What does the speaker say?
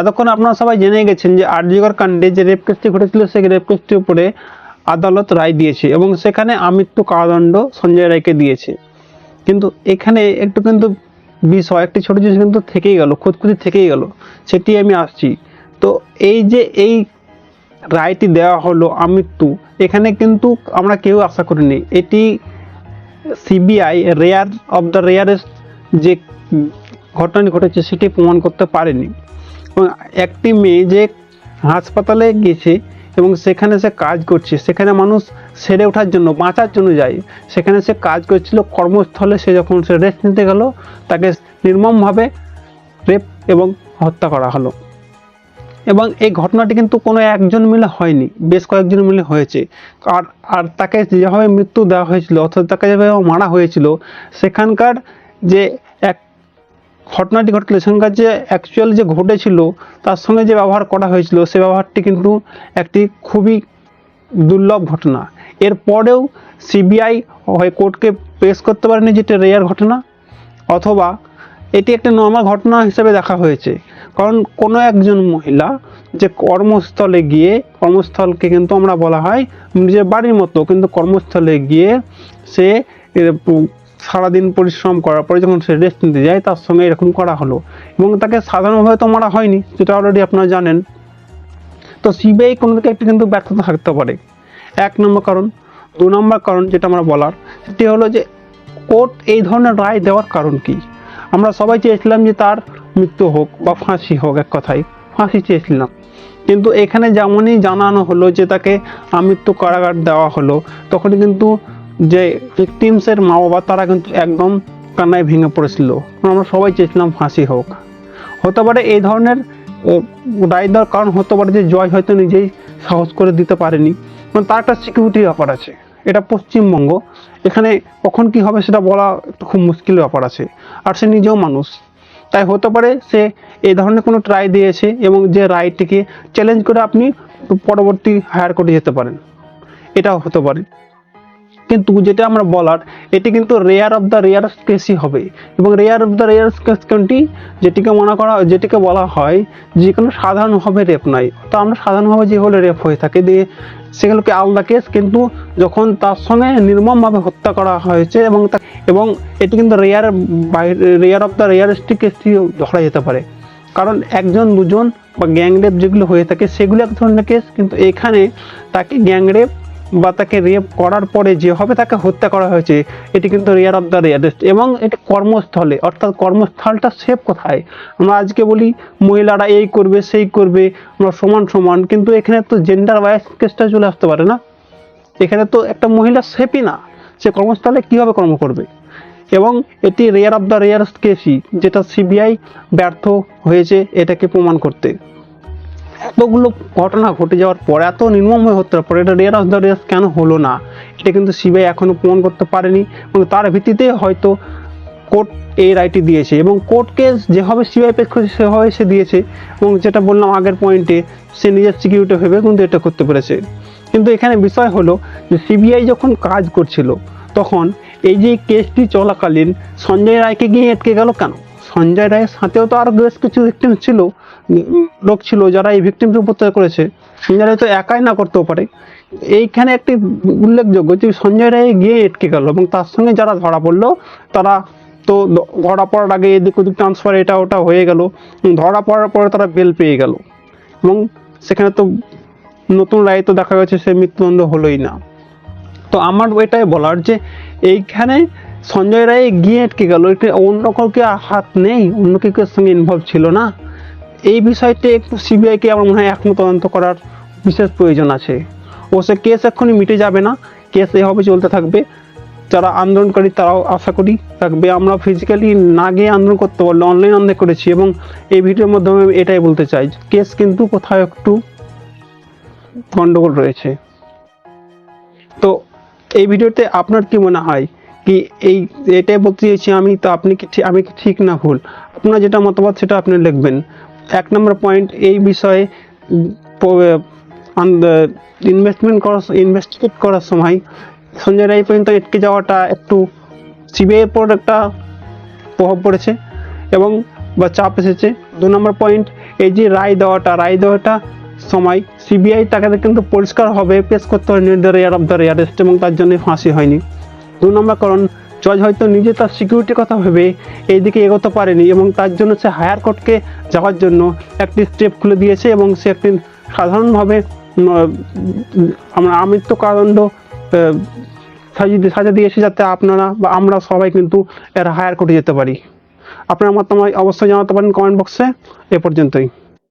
এতক্ষণ আপনারা সবাই জেনে গেছেন যে আরজিকর কাণ্ডে যে রেপ কেসটি ঘটেছিল, সেই রেপ কেসটির উপরে আদালত রায় দিয়েছে এবং সেখানে আমৃত্যু কারাদণ্ড সঞ্জয় রায়কে দিয়েছে। কিন্তু এখানে একটু কিন্তু বিষয়, একটি ছোট জিনিস কিন্তু থেকেই গেল, খুঁতখুঁতি থেকেই গেল, সেটি আমি আসছি। তো এই যে এই রায়টি দেওয়া হলো আমৃত্যু, এখানে কিন্তু আমরা কেউ আশা করিনি। এটি CBI, rare of the rarest যে ঘটনা ঘটেছে, সেটি প্রমাণ করতে পারেনি। এবং একটি মেয়ে যে হাসপাতালে গেছে এবং সেখানে সে কাজ করছে, সেখানে মানুষ সেরে ওঠার জন্য, বাঁচার জন্য যায়। সেখানে সে কাজ করছিল, কর্মস্থলে সে যখন সে রেস্ট নিতে গেল, তাকে নির্মমভাবে রেপ এবং হত্যা করা হলো। এবং এই ঘটনাটি কিন্তু কোনো একজন মিলে হয়নি, বেশ কয়েকজন মিলে হয়েছে। আর আর তাকে যেভাবে মৃত্যু দেওয়া হয়েছিল অর্থাৎ তাকে যেভাবে মারা হয়েছিল, সেখানকার যে ঘটনাটি ঘটলে সেখানকার যে অ্যাকচুয়াল যে ঘটেছিল, তার সঙ্গে যে ব্যবহার করা হয়েছিল, সে ব্যবহারটি কিন্তু একটি খুবই দুর্লভ ঘটনা। এরপরেও সিবিআই হয় কোর্টকে পেশ করতে পারেনি যেটা রেয়ার ঘটনা, অথবা এটি একটা নর্মাল ঘটনা হিসেবে দেখা হয়েছে। কারণ কোনো একজন মহিলা যে কর্মস্থলে গিয়ে, কর্মস্থলকে কিন্তু আমরা বলা হয় নিজের বাড়ির মতো, কিন্তু কর্মস্থলে গিয়ে সে সারাদিন পরিশ্রম করার পরে যখন সে রেস্ট নিতে যায়, তার সঙ্গে এরকম করা হলো। এবং তাকে সাধারণভাবে তো মারা হয়নি, যেটা অলরেডি আপনারা জানেন। তো সিবিআই কোনো দিকে একটু কিন্তু ব্যর্থতা থাকতে পারে। এক নম্বর কারণ, দু নম্বর কারণ যেটা আমরা বলার, সেটি হলো যে কোর্ট এই ধরনের রায় দেওয়ার কারণ কি? আমরা সবাই চেয়েছিলাম যে তার মৃত্যু হোক বা ফাঁসি হোক, এক কথায়। ফাঁসি চেয়েছিলাম। কিন্তু এখানে যেমনই জানানো হলো যে তাকে আমৃত্যু কারাগার দেওয়া হলো, তখনই কিন্তু যে ভিকটিমসের মা বাবা তারা কিন্তু একদম কান্নায় ভেঙে পড়েছিল। আমরা সবাই চেয়েছিলাম ফাঁসি হোক। হতে পারে এই ধরনের রায় দেওয়ার কারণ হতে পারে যে জয় হয়তো নিজেই সাহস করে দিতে পারেনি। কারণ তার একটা সিকিউরিটি ব্যাপার আছে। এটা পশ্চিমবঙ্গ। এখানে কখন কি হবে সেটা বলা খুব মুশকিল ব্যাপার আছে। আর সে নিজেও মানুষ। তাই হতে পারে সে এই ধরনের কোনো ট্রাই দিয়েছে এবং যে রায়টিকে চ্যালেঞ্জ করে আপনি পরবর্তী হায়ার কোর্টে যেতে পারেন। এটাও হতে পারে। কিন্তু যেটা আমরা বলার, এটি কিন্তু রেয়ার অফ দ্য রেয়ারেস্ট কেসই হবে। এবং rare of the rare case কোনটি? যেটিকে মনে করা, যেটিকে বলা হয় যে কোনো সাধারণভাবে রেপ নয়। তো আমরা সাধারণভাবে যে হলে রেপ হয়ে থাকে দিয়ে সেগুলোকে আলাদা কেস কিন্তু যখন তার সঙ্গে নির্মমভাবে হত্যা করা হয়েছে এবং এবং এটি কিন্তু rare rare of the rarest কেসটি ধরা যেতে পারে। কারণ একজন, দুজন বা গ্যাংরেপ যেগুলো হয়ে থাকে, সেগুলো এক ধরনের কেস কিন্তু এখানে তাকে গ্যাংরেপ বা তাকে রেপ করার পরে যেভাবে তাকে হত্যা করা হয়েছে, এটি কিন্তু রেয়ার অফ দ্য রেয়ারেস্ট এবং এটি কর্মস্থলে। অর্থাৎ কর্মস্থলটা সেফ কোথায়? আমরা আজকে বলি, মহিলারা এই করবে, সেই করবে, আমরা সমান সমান, কিন্তু এখানে তো জেন্ডার ওয়াইজ কেসটা চলে আসতে পারে না। এখানে তো একটা মহিলা সেফই না, সে কর্মস্থলে কীভাবে কর্ম করবে? এবং এটি রেয়ার অফ দ্য রেয়ারেস্ট কেসই যেটা সিবিআই ব্যর্থ হয়েছে, এটাকে প্রমাণ করতে। এতগুলো ঘটনা ঘটে যাওয়ার পর, এত নির্মম হয়ে হতে পর, এটা রেয়ার অফ দ্য রেয়ার কেন হলো না? এটা কিন্তু সিবিআই এখনও প্রমাণ করতে পারেনি এবং তার ভিত্তিতে হয়তো কোর্ট এই রায়টি দিয়েছে এবং কোর্ট কেস যেভাবে সিবিআই করেছে সেভাবে সে দিয়েছে এবং যেটা বললাম আগের পয়েন্টে সে নিজের সিকিউরিটি ভেবে কিন্তু এটা করতে পেরেছে। কিন্তু এখানে বিষয় হলো যে সিবিআই যখন কাজ করছিল, তখন এই যে কেসটি চলাকালীন সঞ্জয় রায়কে গিয়ে আটকে গেল কেন? সঞ্জয় রায়ের সাথেও তো আরও বেশ কিছু ভিকটিম ছিল। লোক ছিল যারা এই ভিকটিমকে উপত্যকা করেছে, সঞ্জয় রায় তো একাই না করতেও পারে। এইখানে একটি উল্লেখযোগ্য যে সঞ্জয় রায় গিয়ে আটকে গেল এবং তার সঙ্গে যারা ধরা পড়ল, তারা তো ধরা পড়ার আগে এদিক ওদিক ট্রান্সফার এটা ওটা হয়ে গেল ধরা পড়ার পরে তারা বেল পেয়ে গেল। এবং সেখানে তো নতুন রায় তো দেখা গেছে সে মৃত্যুদণ্ড হলোই না। তো আমার এটাই বলার যে এইখানে সঞ্জয় রায় গিয়ে আটকে গেল, এটা অন্য কাউকে হাত নেই, অন্য কেউ সঙ্গে ইনভলভ ছিল না। এই বিষয়টি একটু সিবিআইকে আমার মনে হয় এখনও তদন্ত করার বিশেষ প্রয়োজন আছে। সে কেস এক্ষুনি মিটে যাবে না, কেস এভাবে চলতে থাকবে। যারা আন্দোলনকারী তারাও আশা করি থাকবে। আমরা ফিজিক্যালি না গিয়ে আন্দোলন করতে পারলে অনলাইন আন্দোলন করেছি এবং এই ভিডিওর মাধ্যমে এটাই বলতে চাই কেস কিন্তু কোথাও একটু গন্ডগোল রয়েছে। তো এই ভিডিওতে আপনার কি মনে হয় কি এই এটাই বলতে চাইছি আমি, তো আপনি কি আমি ঠিক না ভুল? আপনার যেটা মতামত সেটা আপনি লিখবেন। এক নম্বর পয়েন্ট এই বিষয়ে ইনভেস্টমেন্ট করার ইনভেস্টিগেট করার সময় সঞ্জয় রায় পর্যন্ত আটকে যাওয়াটা একটু সিবিআইয়ের পর একটা প্রভাব পড়েছে এবং বা চাপ এসেছে। দু নম্বর পয়েন্ট এই যে রায় দেওয়াটা রায় দেওয়াটা সময় সিবিআই তাকে কিন্তু পরিষ্কারভাবে পেশ করতে হয় নির্ধারিত অফ দ্য অ্যারেস্ট এবং তার জন্য ফাঁসি হয়নি। দু নম্বর কারণ জজ হয়তো নিজে তার সিকিউরিটির কথা ভেবে এইদিকে এগোতে পারেনি এবং তার জন্য সে হায়ার কোর্টকে যাওয়ার জন্য একটি স্টেপ খুলে দিয়েছে এবং সে একটি সাধারণভাবে আমরা আমৃত্য কারাদণ্ড আহ, সাজিয়ে সাজা দিয়েছে যাতে আপনারা বা আমরা সবাই কিন্তু এর হায়ার কোর্টে যেতে পারি। আপনার মতামত অবশ্যই জানাতে পারেন কমেন্ট বক্সে এ পর্যন্তই।